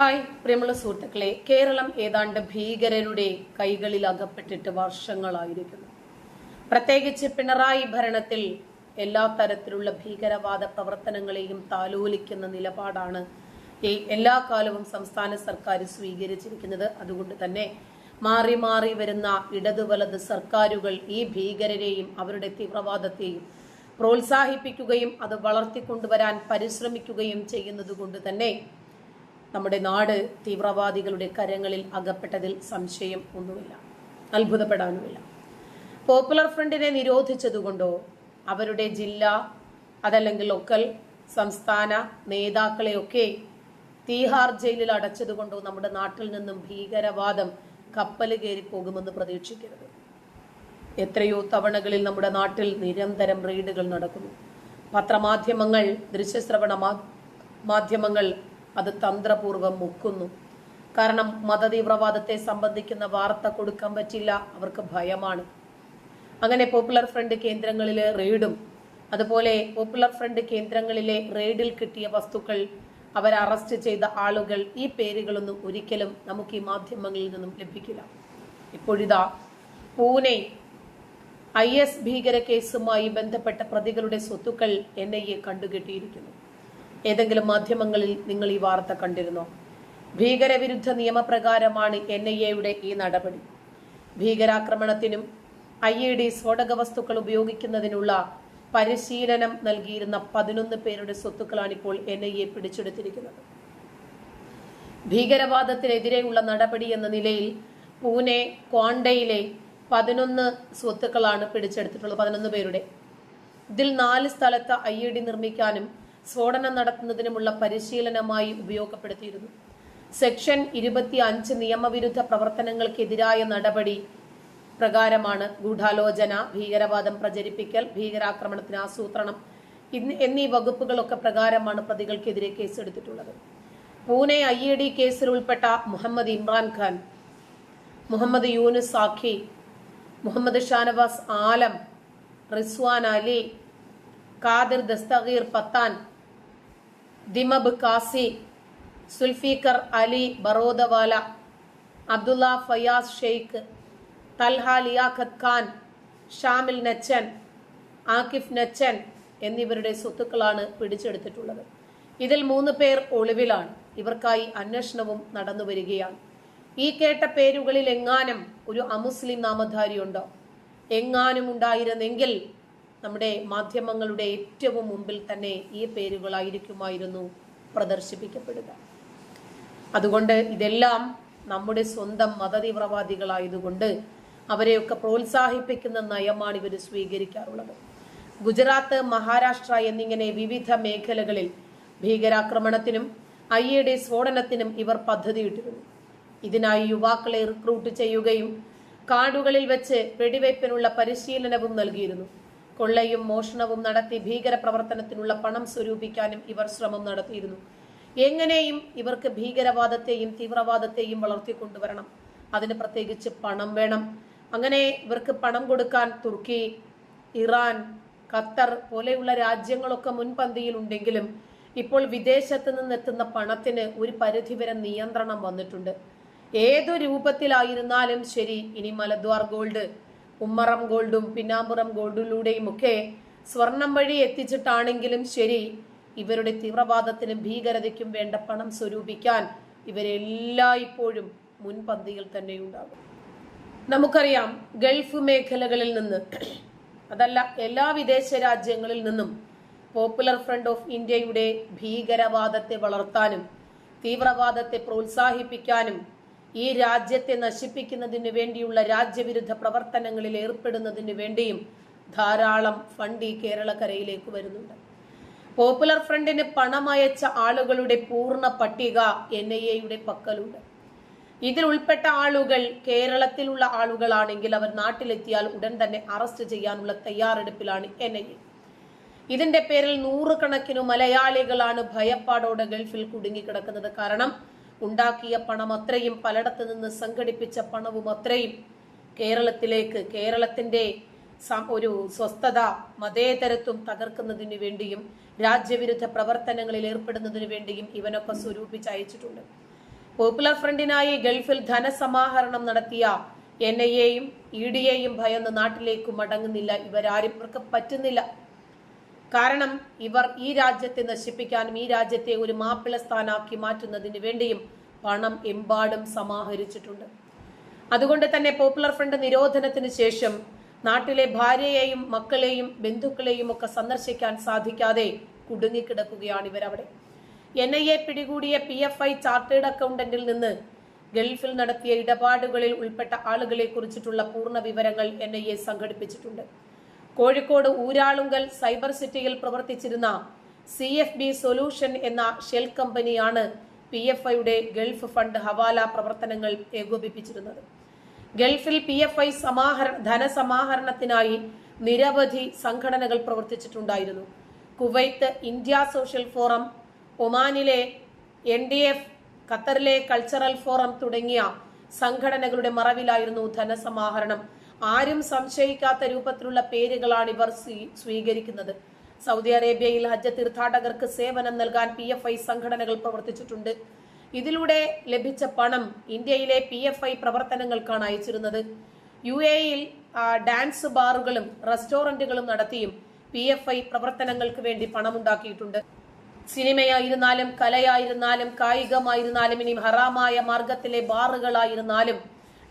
Hi പ്രിയമുള്ള സുഹൃത്തുക്കളെ കേരളം ഏതാണ്ട് ഭീകരരുടെ കൈകളിൽ അകപ്പെട്ടിട്ട് വർഷങ്ങളായിരിക്കുന്നു. പ്രത്യേകിച്ച് പിണറായി ഭരണത്തിൽ എല്ലാ തരത്തിലുള്ള ഭീകരവാദ പ്രവർത്തനങ്ങളെയും താലോലിക്കുന്ന നിലപാടാണ് ഈ എല്ലാ കാലവും സംസ്ഥാന സർക്കാർ സ്വീകരിച്ചിരിക്കുന്നത്. അതുകൊണ്ട് തന്നെ മാറി മാറി വരുന്ന ഇടതു വലത് സർക്കാരുകൾ ഈ ഭീകരരെയും അവരുടെ തീവ്രവാദത്തെയും പ്രോത്സാഹിപ്പിക്കുകയും അത് വളർത്തിക്കൊണ്ടുവരാൻ പരിശ്രമിക്കുകയും ചെയ്യുന്നത് കൊണ്ട് തന്നെ നമ്മുടെ നാട് തീവ്രവാദികളുടെ കരങ്ങളിൽ അകപ്പെട്ടതിൽ സംശയം ഒന്നുമില്ല. അത്ഭുതപ്പെടാനുമില്ല. പോപ്പുലർ ഫ്രണ്ടിനെ നിരോധിച്ചതുകൊണ്ടോ അവരുടെ ജില്ല അതല്ലെങ്കിൽ ലോക്കൽ സംസ്ഥാന നേതാക്കളെയൊക്കെ തീഹാർ ജയിലിൽ അടച്ചതുകൊണ്ടോ നമ്മുടെ നാട്ടിൽ നിന്നും ഭീകരവാദം കപ്പൽ കയറി പോകുമെന്ന് പ്രതീക്ഷിക്കരുത്. എത്രയോ തവണകളിൽ നമ്മുടെ നാട്ടിൽ നിരന്തരം റെയ്ഡുകൾ നടക്കുന്നു. പത്രമാധ്യമങ്ങൾ ദൃശ്യശ്രവണ മാധ്യമങ്ങൾ അത് തന്ത്രപൂർവം മുക്കുന്നു. കാരണം മതതീവ്രവാദത്തെ സംബന്ധിക്കുന്ന വാർത്ത കൊടുക്കാൻ പറ്റില്ല അവർക്ക് ഭയമാണ്. അങ്ങനെ പോപ്പുലർ ഫ്രണ്ട് കേന്ദ്രങ്ങളിലെ റെയ്ഡും അതുപോലെ പോപ്പുലർ ഫ്രണ്ട് കേന്ദ്രങ്ങളിലെ റെയ്ഡിൽ കിട്ടിയ വസ്തുക്കൾ അവർ അറസ്റ്റ് ചെയ്ത ആളുകൾ ഈ പേരുകളൊന്നും ഒരിക്കലും നമുക്ക് ഈ മാധ്യമങ്ങളിൽ നിന്നും ലഭിക്കില്ല. ഇപ്പോഴിതാ പൂനെ ഐ എസ് ഭീകര കേസുമായി ബന്ധപ്പെട്ട പ്രതികളുടെ സ്വത്തുക്കൾ എൻ ഐ എ കണ്ടുകെട്ടിയിരിക്കുന്നു. ഏതെങ്കിലും മാധ്യമങ്ങളിൽ നിങ്ങൾ ഈ വാർത്ത കണ്ടിരുന്നോ? ഭീകരവിരുദ്ധ നിയമപ്രകാരമാണ് എൻ ഐ എയുടെ ഈ നടപടി. ഭീകരാക്രമണത്തിനും ഐ ഇ ഡി സ്ഫോടക വസ്തുക്കൾ ഉപയോഗിക്കുന്നതിനുള്ള പരിശീലനം നൽകിയിരുന്ന പതിനൊന്ന് പേരുടെ സ്വത്തുക്കളാണ് ഇപ്പോൾ എൻ ഐ എ പിടിച്ചെടുത്തിരിക്കുന്നത്. ഭീകരവാദത്തിനെതിരെയുള്ള നടപടി എന്ന നിലയിൽ പൂനെ ക്വാണ്ടയിലെ പതിനൊന്ന് സ്വത്തുക്കളാണ് പിടിച്ചെടുത്തിട്ടുള്ളത് പതിനൊന്ന് പേരുടെ. ഇതിൽ നാല് സ്ഥലത്ത് ഐ ഇ ഡി നിർമ്മിക്കാനും സ്ഫോടനം നടത്തുന്നതിനുമുള്ള പരിശീലനമായി ഉപയോഗപ്പെടുത്തിയിരുന്നു. സെക്ഷൻ ഇരുപത്തി അഞ്ച് നിയമവിരുദ്ധ പ്രവർത്തനങ്ങൾക്കെതിരായ നടപടി പ്രകാരമാണ് ഗൂഢാലോചന ഭീകരവാദം പ്രചരിപ്പിക്കൽ ഭീകരാക്രമണത്തിന് ആസൂത്രണം എന്നീ വകുപ്പുകളൊക്കെ പ്രകാരമാണ് പ്രതികൾക്കെതിരെ കേസെടുത്തിട്ടുള്ളത്. പൂനെ ഐ ഇ ഡി കേസിൽ ഉൾപ്പെട്ട മുഹമ്മദ് ഇമ്രാൻഖാൻ മുഹമ്മദ് യൂനുസ് സാഖി മുഹമ്മദ് ഷാനവാസ് ആലം റിസ്വാൻ അലി ഖാദിർ ദസ്തഗീർ പത്താൻ ദിമബ് കാസി സുൽഫീഖർ അലി ബറോദവാല അബ്ദുള്ള ഫയാസ് ഷെയ്ഖ് തൽഹ ലിയാഖത്ത് ഖാൻ ഷാമിൽ നച്ചൻ ആക്കിഫ് നച്ചൻ എന്നിവരുടെ സ്വത്തുക്കളാണ് പിടിച്ചെടുത്തിട്ടുള്ളത്. ഇതിൽ മൂന്ന് പേർ ഒളിവിലാണ്. ഇവർക്കായി അന്വേഷണവും നടന്നു വരികയാണ്. ഈ കേട്ട പേരുകളിൽ എങ്ങാനും ഒരു അമുസ്ലിം നാമധാരിയുണ്ടോ? എങ്ങാനും ഉണ്ടായിരുന്നെങ്കിൽ നമ്മുടെ മാധ്യമങ്ങളുടെ ഏറ്റവും മുമ്പിൽ തന്നെ ഈ പേരുകളായിരിക്കുമായിരുന്നു പ്രദർശിപ്പിക്കപ്പെടുക. അതുകൊണ്ട് ഇതെല്ലാം നമ്മുടെ സ്വന്തം മതതീവ്രവാദികളായതുകൊണ്ട് അവരെയൊക്കെ പ്രോത്സാഹിപ്പിക്കുന്ന നയമാണ് ഇവർ സ്വീകരിക്കാറുള്ളത്. ഗുജറാത്ത് മഹാരാഷ്ട്ര എന്നിങ്ങനെ വിവിധ മേഖലകളിൽ ഭീകരാക്രമണത്തിനും ഐ സ്ഫോടനത്തിനും ഇവർ പദ്ധതിയിട്ടിരുന്നു. ഇതിനായി യുവാക്കളെ റിക്രൂട്ട് ചെയ്യുകയും കാടുകളിൽ വെച്ച് വെടിവയ്പ്പിനുള്ള പരിശീലനവും നൽകിയിരുന്നു. കൊള്ളയും മോഷണവും നടത്തി ഭീകര പ്രവർത്തനത്തിനുള്ള പണം സ്വരൂപിക്കാനും ഇവർ ശ്രമം നടത്തിയിരുന്നു. എങ്ങനെയും ഇവർക്ക് ഭീകരവാദത്തെയും തീവ്രവാദത്തെയും വളർത്തിക്കൊണ്ടുവരണം. അതിന് പ്രത്യേകിച്ച് പണം വേണം. അങ്ങനെ ഇവർക്ക് പണം കൊടുക്കാൻ തുർക്കി ഇറാൻ ഖത്തർ പോലെയുള്ള രാജ്യങ്ങളൊക്കെ മുൻപന്തിയിൽ ഉണ്ടെങ്കിലും ഇപ്പോൾ വിദേശത്ത് നിന്നെത്തുന്ന പണത്തിന് ഒരു പരിധിവരെ നിയന്ത്രണം വന്നിട്ടുണ്ട്. ഏതു രൂപത്തിലായിരുന്നാലും ശരി ഇനി മലദ്വാർ ഗോൾഡ് ഉമ്മറം ഗോൾഡും പിന്നാമ്പുറം ഗോൾഡിലൂടെയും ഒക്കെ സ്വർണം വഴി എത്തിച്ചിട്ടാണെങ്കിലും ശരി ഇവരുടെ തീവ്രവാദത്തിനും ഭീകരതയ്ക്കും വേണ്ട പണം സ്വരൂപിക്കാൻ ഇവരെല്ലായ്പ്പോഴും മുൻപന്തിയിൽ തന്നെ ഉണ്ടാകും. നമുക്കറിയാം ഗൾഫ് മേഖലകളിൽ നിന്ന് അതല്ല എല്ലാ വിദേശ രാജ്യങ്ങളിൽ നിന്നും പോപ്പുലർ ഫ്രണ്ട് ഓഫ് ഇന്ത്യയുടെ ഭീകരവാദത്തെ വളർത്താനും തീവ്രവാദത്തെ പ്രോത്സാഹിപ്പിക്കാനും ഈ രാജ്യത്തെ നശിപ്പിക്കുന്നതിന് വേണ്ടിയുള്ള രാജ്യവിരുദ്ധ പ്രവർത്തനങ്ങളിൽ ഏർപ്പെടുന്നതിന് വേണ്ടിയും ധാരാളം ഫണ്ട് ഈ കേരളക്കരയിലേക്ക് വരുന്നുണ്ട്. പോപ്പുലർ ഫ്രണ്ടിന് പണമയച്ച ആളുകളുടെ പൂർണ പട്ടിക എൻ ഐ എയുടെ പക്കലുണ്ട്. ഇതിൽ ഉൾപ്പെട്ട ആളുകൾ കേരളത്തിലുള്ള ആളുകളാണെങ്കിൽ അവർ നാട്ടിലെത്തിയാൽ ഉടൻ തന്നെ അറസ്റ്റ് ചെയ്യാനുള്ള തയ്യാറെടുപ്പിലാണ് എൻ ഐ എ ഇതിന്റെ പേരിൽ നൂറുകണക്കിനു മലയാളികളാണ് ഭയപ്പാടോടെ ഗൾഫിൽ കുടുങ്ങിക്കിടക്കുന്നത്. കാരണം ഉണ്ടാക്കിയ പണം അത്രയും പലയിടത്തു നിന്ന് സംഘടിപ്പിച്ച പണവും അത്രയും കേരളത്തിലേക്ക് കേരളത്തിന്റെ സം- ഒരു സ്വസ്ഥത മതേതരത്വം തകർക്കുന്നതിന് വേണ്ടിയും രാജ്യവിരുദ്ധ പ്രവർത്തനങ്ങളിൽ ഏർപ്പെടുന്നതിന് വേണ്ടിയും ഇവനൊക്കെ സ്വരൂപിച്ച് അയച്ചിട്ടുണ്ട്. പോപ്പുലർ ഫ്രണ്ടിനായി ഗൾഫിൽ ധനസമാഹരണം നടത്തിയ എൻ ഐ എയും ഇ ഡി എയും ഭയന്ന് നാട്ടിലേക്ക് മടങ്ങുന്നില്ല. ഇവരാരും ഇവർക്ക് പറ്റുന്നില്ല. കാരണം ഇവർ ഈ രാജ്യത്തെ നശിപ്പിക്കാനും ഈ രാജ്യത്തെ ഒരു മാപ്പിള സ്ഥാനാക്കി മാറ്റുന്നതിന് വേണ്ടിയും പണം എമ്പാടും സമാഹരിച്ചിട്ടുണ്ട്. അതുകൊണ്ട് തന്നെ പോപ്പുലർ ഫ്രണ്ട് നിരോധനത്തിന് ശേഷം നാട്ടിലെ ഭാര്യയെയും മക്കളെയും ബന്ധുക്കളെയും ഒക്കെ സന്ദർശിക്കാൻ സാധിക്കാതെ കുടുങ്ങിക്കിടക്കുകയാണ് ഇവരവിടെ. എൻ ഐ എ പിടികൂടിയ പി എഫ് ഐ ചാർട്ടേഡ് അക്കൗണ്ടന്റിൽ നിന്ന് ഗൾഫിൽ നടത്തിയ ഇടപാടുകളിൽ ഉൾപ്പെട്ട ആളുകളെ കുറിച്ചിട്ടുള്ള പൂർണ വിവരങ്ങൾ എൻ ഐ എ സംഘടിപ്പിച്ചിട്ടുണ്ട്. കോഴിക്കോട് ഊരാളുങ്കൽ സൈബർ സിറ്റിയിൽ പ്രവർത്തിച്ചിരുന്ന സി എഫ് ബി സൊല്യൂഷൻ എന്ന ഷെൽ കമ്പനിയാണ് പി എഫ് ഐയുടെ ഗൾഫ് ഫണ്ട് ഹവാല പ്രവർത്തനങ്ങൾ ഏകോപിപ്പിച്ചിരുന്നത്. ഗൾഫിൽ പി എഫ് ഐ സമാഹര ധനസമാഹരണത്തിനായി നിരവധി സംഘടനകൾ പ്രവർത്തിച്ചിട്ടുണ്ടായിരുന്നു. കുവൈത്ത് ഇന്ത്യ സോഷ്യൽ ഫോറം ഒമാനിലെ എൻ ഡി എഫ് ഖത്തറിലെ കൾച്ചറൽ ഫോറം തുടങ്ങിയ സംഘടനകളുടെ മറവിലായിരുന്നു ധനസമാഹരണം ആരും സംശയിക്കാത്ത രൂപത്തിലുള്ള പേരുകളാണ് ഇവർ സ്വീകരിക്കുന്നത്. സൗദി അറേബ്യയിൽ ഹജ്ജ് തീർത്ഥാടകർക്ക് സേവനം നൽകാൻ പി എഫ് ഐ സംഘടനകൾ പ്രവർത്തിച്ചിട്ടുണ്ട്. ഇതിലൂടെ ലഭിച്ച പണം ഇന്ത്യയിലെ പി എഫ് ഐ പ്രവർത്തനങ്ങൾക്കാണ് അയച്ചിരുന്നത്. യു എയിൽ ഡാൻസ് ബാറുകളും റെസ്റ്റോറന്റുകളും നടത്തിയും പി എഫ് ഐ പ്രവർത്തനങ്ങൾക്ക് വേണ്ടി പണമുണ്ടാക്കിയിട്ടുണ്ട്. സിനിമയായിരുന്നാലും കലയായിരുന്നാലും കായികമായിരുന്നാലും ഇനി ഹറാമായ മാർഗത്തിലെ ബാറുകളായിരുന്നാലും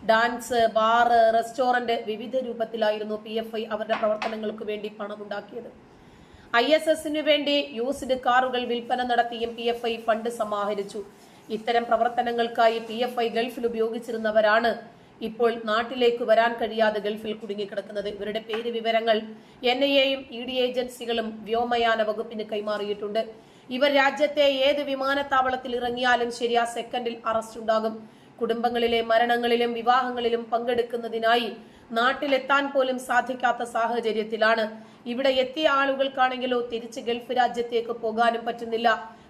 ഡാൻസ് ബാറ് റെസ്റ്റോറന്റ് വിവിധ രൂപത്തിലായിരുന്നു പി എഫ് ഐ അവരുടെ പ്രവർത്തനങ്ങൾക്ക് വേണ്ടി പണമുണ്ടാക്കിയത്. ഐ എസ് എസിനു വേണ്ടി യൂസ്ഡ് കാറുകൾ വിൽപ്പന നടത്തിയും പി എഫ് ഐ ഫണ്ട് സമാഹരിച്ചു. ഇത്തരം പ്രവർത്തനങ്ങൾക്കായി പി എഫ് ഐ ഗൾഫിൽ ഉപയോഗിച്ചിരുന്നവരാണ് ഇപ്പോൾ നാട്ടിലേക്ക് വരാൻ കഴിയാതെ ഗൾഫിൽ കുടുങ്ങിക്കിടക്കുന്നത്. ഇവരുടെ പേര് വിവരങ്ങൾ എൻ ഐ എയും ഇ ഡി ഏജൻസികളും വ്യോമയാന വകുപ്പിന് കൈമാറിയിട്ടുണ്ട്. ഇവർ രാജ്യത്തെ ഏത് വിമാനത്താവളത്തിൽ ഇറങ്ങിയാലും ശരി ആ സെക്കൻഡിൽ അറസ്റ്റ് ഉണ്ടാകും. കുടുംബങ്ങളിലെ മരണങ്ങളിലും വിവാഹങ്ങളിലും പങ്കെടുക്കുന്നതിനായി നാട്ടിലെത്താൻ പോലും സാധിക്കാത്ത സാഹചര്യത്തിലാണ്. ഇവിടെ എത്തിയ ആളുകൾക്കാണെങ്കിലോ തിരിച്ച് ഗൾഫ് രാജ്യത്തേക്ക് പോകാനും പറ്റുന്നില്ല.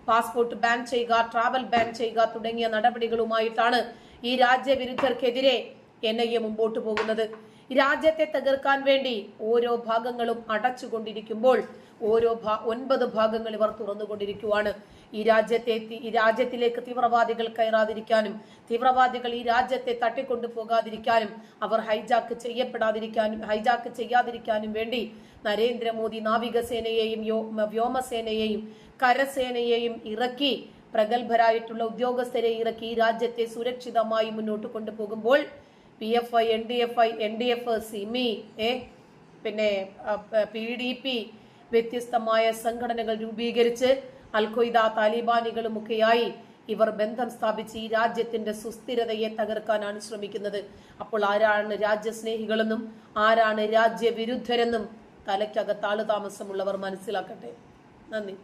പാസ്പോർട്ട് ബാൻ ചെയ്യുക ട്രാവൽ ബാൻ ചെയ്യുക തുടങ്ങിയ നടപടികളുമായിട്ടാണ് ഈ രാജ്യവിരുദ്ധർക്കെതിരെ എൻ ഐ എ മുമ്പോട്ട് പോകുന്നത്. രാജ്യത്തെ തകർക്കാൻ വേണ്ടി ഓരോ ഭാഗങ്ങളും അടച്ചുകൊണ്ടിരിക്കുമ്പോൾ ഓരോ ഭാ- ഒൻപത് ഭാഗങ്ങൾ ഇവർ തുറന്നുകൊണ്ടിരിക്കുവാണ്. ഈ രാജ്യത്തെ ഈ രാജ്യത്തിലേക്ക് തീവ്രവാദികൾ കയറാതിരിക്കാനും തീവ്രവാദികൾ ഈ രാജ്യത്തെ തട്ടിക്കൊണ്ടു പോകാതിരിക്കാനും അവർ ഹൈജാക്ക് ചെയ്യപ്പെടാതിരിക്കാനും ഹൈജാക്ക് ചെയ്യാതിരിക്കാനും വേണ്ടി നരേന്ദ്രമോദി നാവികസേനയെയും വ്യോമസേനയെയും കരസേനയെയും ഇറക്കി പ്രഗത്ഭരായിട്ടുള്ള ഉദ്യോഗസ്ഥരെ ഇറക്കി ഈ രാജ്യത്തെ സുരക്ഷിതമായി മുന്നോട്ട് കൊണ്ടുപോകുമ്പോൾ P F I N D F I N D F SIMI A പിന്നെ പി ഡി പി വ്യത്യസ്തമായ സംഘടനകൾ രൂപീകരിച്ച് അൽഖയ്ദ താലിബാനികളുമൊക്കെയായി ഇവർ ബന്ധം സ്ഥാപിച്ച് ഈ രാജ്യത്തിന്റെ സുസ്ഥിരതയെ തകർക്കാനാണ് ശ്രമിക്കുന്നത്. അപ്പോൾ ആരാണ് രാജ്യസ്നേഹികളെന്നും ആരാണ് രാജ്യവിരുദ്ധരെന്നും തലയ്ക്കകത്ത് താമസമുള്ളവർ മനസ്സിലാക്കട്ടെ. നന്ദി.